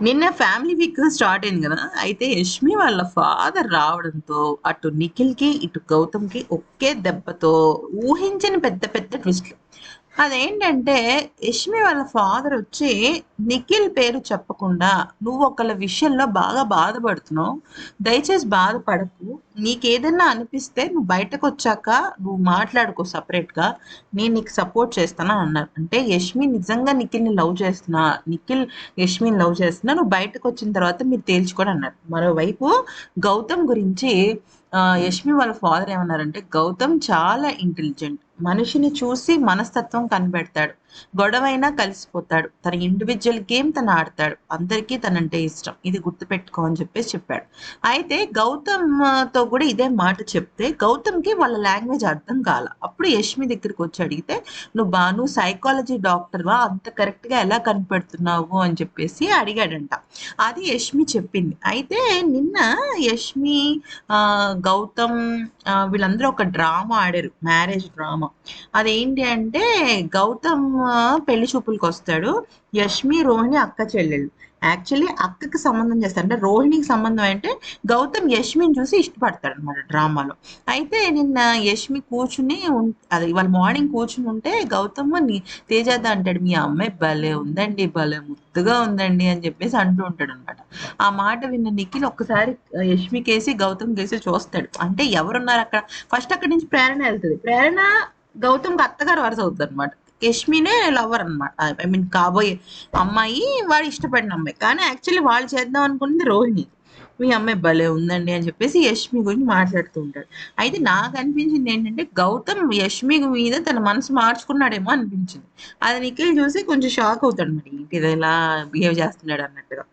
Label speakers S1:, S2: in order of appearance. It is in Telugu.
S1: నిన్న ఫ్యామిలీ వీక్ స్టార్ట్ అయింది కదా అయితే యష్మి వాళ్ళ ఫాదర్ రావడంతో అటు నిఖిల్కి ఇటు గౌతమ్కి ఒకే దెబ్బతో ఊహించని పెద్ద పెద్ద ట్విస్ట్లు అదేంటంటే యష్మి వాళ్ళ ఫాదర్ వచ్చి నిఖిల్ పేరు చెప్పకుండా నువ్వు ఒకళ్ళ విషయంలో బాగా బాధపడుతున్నావు దయచేసి బాధపడకు. నీకేదన్నా అనిపిస్తే నువ్వు బయటకు వచ్చాక నువ్వు మాట్లాడుకో సపరేట్గా. నేను నీకు సపోర్ట్ చేస్తాను అన్నారు. అంటే యష్మి నిజంగా నిఖిల్ని లవ్ చేస్తున్నా నిఖిల్ యష్మిని లవ్ చేస్తున్నా నువ్వు బయటకు వచ్చిన తర్వాత మీరు తేల్చుకొని అన్నారు. మరోవైపు గౌతమ్ గురించి యష్మి వాళ్ళ ఫాదర్ ఏమన్నారంటే గౌతమ్ చాలా ఇంటెలిజెంట్ మనిషిని చూసి మనస్తత్వం కనిపెడతాడు. గొడవైనా కలిసిపోతాడు. తన ఇండివిజువల్ గేమ్ తను ఆడతాడు. అందరికీ తనంటే ఇష్టం. ఇది గుర్తుపెట్టుకో అని చెప్పేసి చెప్పాడు. అయితే గౌతమ్తో కూడా ఇదే మాట చెప్తే గౌతమ్కి వాళ్ళ లాంగ్వేజ్ అర్థం కాల. అప్పుడు యష్మి దగ్గరికి వచ్చి అడిగితే నువ్వు బా నువ్వు సైకాలజీ డాక్టర్వా అంత కరెక్ట్గా ఎలా కనిపెడుతున్నావు? అని చెప్పేసి అడిగాడంట. అది యష్మి చెప్పింది. అయితే నిన్న యష్మి గౌతమ్ వీళ్ళందరూ ఒక డ్రామా ఆడారు మ్యారేజ్ డ్రామా. అదేంటి అంటే గౌతమ్ పెళ్ళి చూపులకు వస్తాడు యష్మి రోహిణి అక్క చెల్లెళ్ళు యాక్చువల్లీ అక్కకి సంబంధం చేస్తాడు అంటే రోహిణికి సంబంధం అంటే గౌతమ్ యష్మిని చూసి ఇష్టపడతాడు అనమాట డ్రామాలో. అయితే నిన్న యష్మి కూర్చుని అదే ఇవాళ మార్నింగ్ కూర్చుని ఉంటే గౌతమ్ తేజాద అంటాడు మీ అమ్మాయి భలే ఉందండి భలే ముద్దుగా ఉందండి అని చెప్పేసి అంటూ ఉంటాడు అనమాట ఆ మాట విన్న నిఖిల్ ఒక్కసారి యష్మి కేసి గౌతమ్ కేసి చూస్తాడు. అంటే ఎవరున్నారు అక్కడ? ఫస్ట్ అక్కడి నుంచి ప్రేరణ వెళ్తుంది. ప్రేరణ గౌతమ్కి అత్తగారు వరుస అవుతుంది అనమాట యష్మినే లవర్ అనమాట ఐ మీన్ కాబోయే అమ్మాయి వాడు ఇష్టపడిన అమ్మాయి. కానీ యాక్చువల్లీ వాళ్ళు చేద్దాం అనుకున్నది రోహిణి. మీ అమ్మాయి భలే ఉందండి అని చెప్పేసి యష్మి గురించి మాట్లాడుతూ ఉంటాడు. అయితే నాకు అనిపించింది ఏంటంటే గౌతమ్ యష్మి మీద తన మనసు మార్చుకున్నాడేమో అనిపించింది. అది నిఖిల్ చూసి కొంచెం షాక్ అవుతాడు మరి. ఇది ఇలా బిహేవ్ చేస్తున్నాడు అన్నట్టుగా.